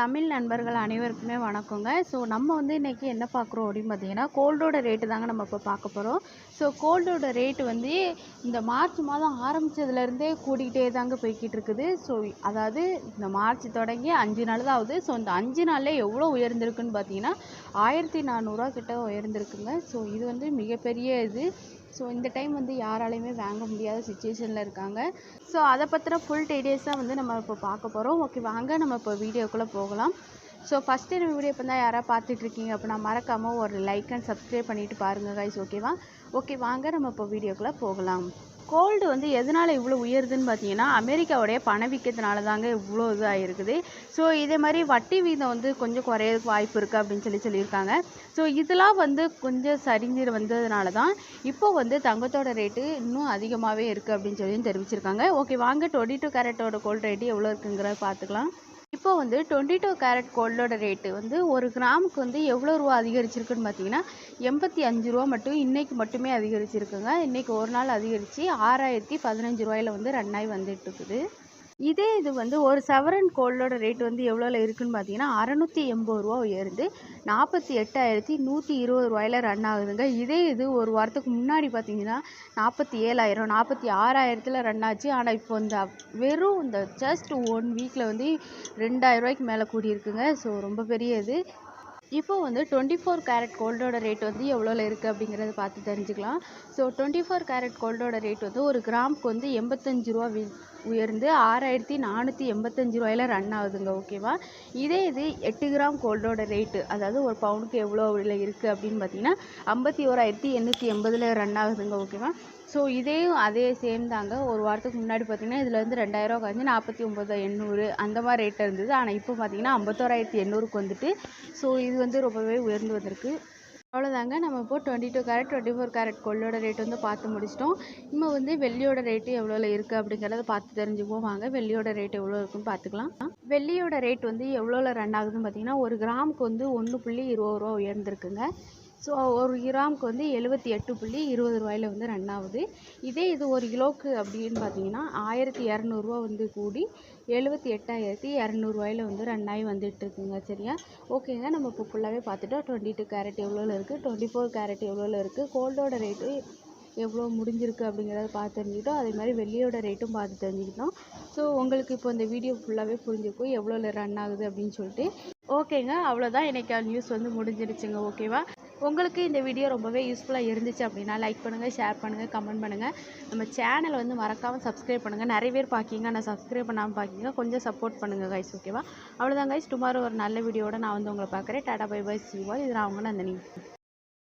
தமிழ் நண்பர்கள் அனைவருக்குமே வணக்கங்க. ஸோ நம்ம வந்து இன்றைக்கி என்ன பார்க்குறோம் அப்படின்னு பார்த்தீங்கன்னா கோல்டோட ரேட்டு தாங்க நம்ம இப்போ பார்க்க போகிறோம் ஸோ கோல்டோட ரேட்டு வந்து இந்த மார்ச் மாதம் ஆரம்பித்ததுலேருந்தே கூடிக்கிட்டே தாங்க போய்கிட்டு இருக்குது. ஸோ அதாவது இந்த மார்ச் தொடங்கி அஞ்சு நாள் தான் ஆகுது. ஸோ இந்த அஞ்சு நாளில் எவ்வளோ உயர்ந்திருக்குன்னு பார்த்தீங்கன்னா ஆயிரத்தி நானூறுரூவா கிட்ட உயர்ந்திருக்குங்க. ஸோ இது வந்து மிகப்பெரிய இது. ஸோ இந்த டைம் வந்து யாராலையுமே வாங்க முடியாத சுச்சுவேஷனில் இருக்காங்க. ஸோ அதை பற்றின ஃபுல் டீடைல்ஸாக வந்து நம்ம இப்போ பார்க்க போகிறோம் ஓகே வாங்க நம்ம இப்போ வீடியோக்குள்ளே போகலாம். ஸோ ஃபஸ்ட்டு நம்ம வீடியோ இப்போ தான் யாராவது பார்த்துட்ருக்கீங்க அப்படின்னா மறக்காமல் ஒரு லைக் அண்ட் சப்ஸ்கிரைப் பண்ணிவிட்டு பாருங்கள் கைஸ் ஓகேவா ஓகே வாங்க நம்ம இப்போ வீடியோக்குள்ளே போகலாம். கோல்டு வந்து எதனால் இவ்வளோ உயருதுன்னு பார்த்தீங்கன்னா அமெரிக்காவுடைய பணவீக்கத்தினால தாங்க இவ்வளோ இதாக இருக்குது ஸோ இதே மாதிரி வட்டி வீதம் வந்து கொஞ்சம் குறையறதுக்கு வாய்ப்பு இருக்குது அப்படின்னு சொல்லி சொல்லியிருக்காங்க. ஸோ இதெல்லாம் வந்து கொஞ்சம் சரிஞ்சு வந்ததுனால தான் இப்போ வந்து தங்கத்தோட ரேட்டு இன்னும் அதிகமாகவே இருக்குது அப்படின்னு சொல்லி தெரிவிச்சிருக்காங்க. ஓகே வாங்க டுவெண்ட்டி டூ கேரட்டோட கோல்டு ரேட்டு எவ்வளோ இருக்குங்கிற பார்த்துக்கலாம் இப்போ வந்து டுவெண்ட்டி டூ கேரட் கோல்டோட ரேட்டு வந்து ஒரு கிராமுக்கு வந்து எவ்வளோ ரூபா அதிகரிச்சிருக்குன்னு பார்த்தீங்கன்னா எண்பத்தி அஞ்சு ரூபா மட்டும் இன்றைக்கி மட்டுமே அதிகரிச்சிருக்குங்க. இன்றைக்கி ஒரு நாள் அதிகரித்து ஆறாயிரத்தி பதினஞ்சு ரூபாயில் வந்து ரன் ஆகி வந்துட்டுருக்குது இதே இது வந்து ஒரு சவரன் கோல்டோட ரேட் வந்து எவ்வளோல இருக்குன்னு பார்த்தீங்கன்னா அறநூற்றி எண்பது ரூபா உயர்ந்து நாற்பத்தி எட்டாயிரத்தி நூற்றி இருபது ரூபாயில் ரன் ஆகுதுங்க. இதே இது ஒரு வாரத்துக்கு முன்னாடி பார்த்தீங்கன்னா நாற்பத்தி ஏழாயிரம் நாற்பத்தி ஆறாயிரத்தில் ரன் ஆச்சு. ஆனால் இப்போ இந்த வெறும் இந்த ஜஸ்ட் ஒன் வீக்கில் வந்து ரெண்டாயிரம் ரூபாய்க்கு மேலே கூடியிருக்குங்க. ஸோ ரொம்ப பெரிய இது. இப்போ வந்து டுவெண்ட்டி ஃபோர் கேரட் கோல்டோட ரேட் வந்து எவ்வளோல இருக்குது அப்படிங்கிறத பார்த்து தெரிஞ்சுக்கலாம். ஸோ டுவெண்ட்டி ஃபோர் கேரட் கோல்டோட ரேட் வந்து ஒரு கிராமுக்கு வந்து எண்பத்தஞ்சு ரூபா வி உயர்ந்து ஆறாயிரத்தி நானூற்றி எண்பத்தஞ்சு ரூபாயில ரன் ஆகுதுங்க ஓகேவா இதே இது எட்டு கிராம் கோல்டோட ரேட்டு அதாவது ஒரு பவுனுக்கு எவ்வளோ இருக்குது அப்படின்னு பார்த்தீங்கன்னா ஐம்பத்தி ஓராயிரத்தி எண்ணூற்றி எண்பதில் ரன் ஆகுதுங்க ஓகேவா ஸோ இதையும் அதே சேம் தாங்க. ஒரு வாரத்துக்கு முன்னாடி பார்த்தீங்கன்னா இதில் வந்து ரெண்டாயிரூவா குறைஞ்சி நாற்பத்தி ஒம்பது எண்ணூறு அந்த மாதிரி ரேட் இருந்தது. ஆனால் இப்போ பார்த்தீங்கன்னா ஐம்பத்தோராயிரத்தி எண்ணூறுக்கு வந்துட்டு ஸோ இது வந்து ரொம்பவே உயர்ந்து வந்திருக்கு. அவ்வளோதாங்க. நம்ம இப்போ twenty two carat twenty four carat கொள்ளோட rate வந்து பார்த்து முடிச்சிட்டோம். இப்போ வந்து வெள்ளியோட ரேட்டு எவ்வளோல இருக்குது அப்படிங்கிறத பார்த்து தெரிஞ்சுக்குவோம். வாங்க வெள்ளியோட ரேட் எவ்வளோ இருக்குன்னு பார்த்துக்கலாம். வெள்ளியோட ரேட் வந்து எவ்வளோல ரன் ஆகுதுன்னு பார்த்தீங்கன்னா ஒரு கிராமுக்கு வந்து ஒன்று புள்ளி இருபது ரூபா உயர்ந்திருக்குங்க. ஸோ ஒரு கிராமுக்கு வந்து எழுபத்தி எட்டு புள்ளி இருபது ரூபாயில் வந்து ரன் ஆகுது. இதே இது ஒரு கிலோவுக்கு அப்படின்னு பார்த்தீங்கன்னா ஆயிரத்தி இரநூறுவா வந்து கூடி எழுபத்தி எட்டாயிரத்தி இரநூறுவாயில் வந்து ரன் ஆகி வந்துட்டு இருக்குங்க சரியா? ஓகேங்க நம்ம இப்போ ஃபுல்லாகவே பார்த்துட்டோம் டுவெண்ட்டி டூ கேரட் எவ்வளோவில் இருக்குது டுவெண்ட்டி ஃபோர் கேரட் எவ்வளோவில் இருக்குது கோல்டோட ரேட்டு எவ்வளோ முடிஞ்சிருக்கு அப்படிங்கிறத பார்த்து தெரிஞ்சுக்கிட்டோம். அதே மாதிரி வெள்ளியோட ரேட்டும் பார்த்து தெரிஞ்சுக்கிட்டோம். ஸோ உங்களுக்கு இப்போ இந்த வீடியோ ஃபுல்லாகவே புரிஞ்சிருக்கும். எவ்வளோ ரன் ஆகுது அப்படின்னு சொல்லிட்டு. ஓகேங்க அவ்வளோதான் இன்றைக்கி நியூஸ் வந்து முடிஞ்சிருச்சுங்க ஓகேவா உங்களுக்கு இந்த வீடியோ ரொம்பவே யூஸ்ஃபுல்லாக இருந்துச்சு அப்படின்னா லைக் பண்ணுங்கள் ஷேர் பண்ணுங்கள் கமெண்ட் பண்ணுங்கள் நம்ம சேனலை வந்து மறக்காமல் சப்ஸ்கிரைப் பண்ணுங்கள் நிறைய பேர் பார்க்கிங்க நான் சப்ஸ்கிரைப் பண்ணாமல் பார்க்கிங்க கொஞ்சம் சப்போர்ட் பண்ணுங்கள் கைஸ் ஓகேவா அவ்வளோதான் கைஸ் டுமாரோ ஒரு நல்ல வீடியோட நான் வந்து உங்களை பார்க்குறேன். டாடா பை பை சிவா இது நான் அவங்க நந்தினி.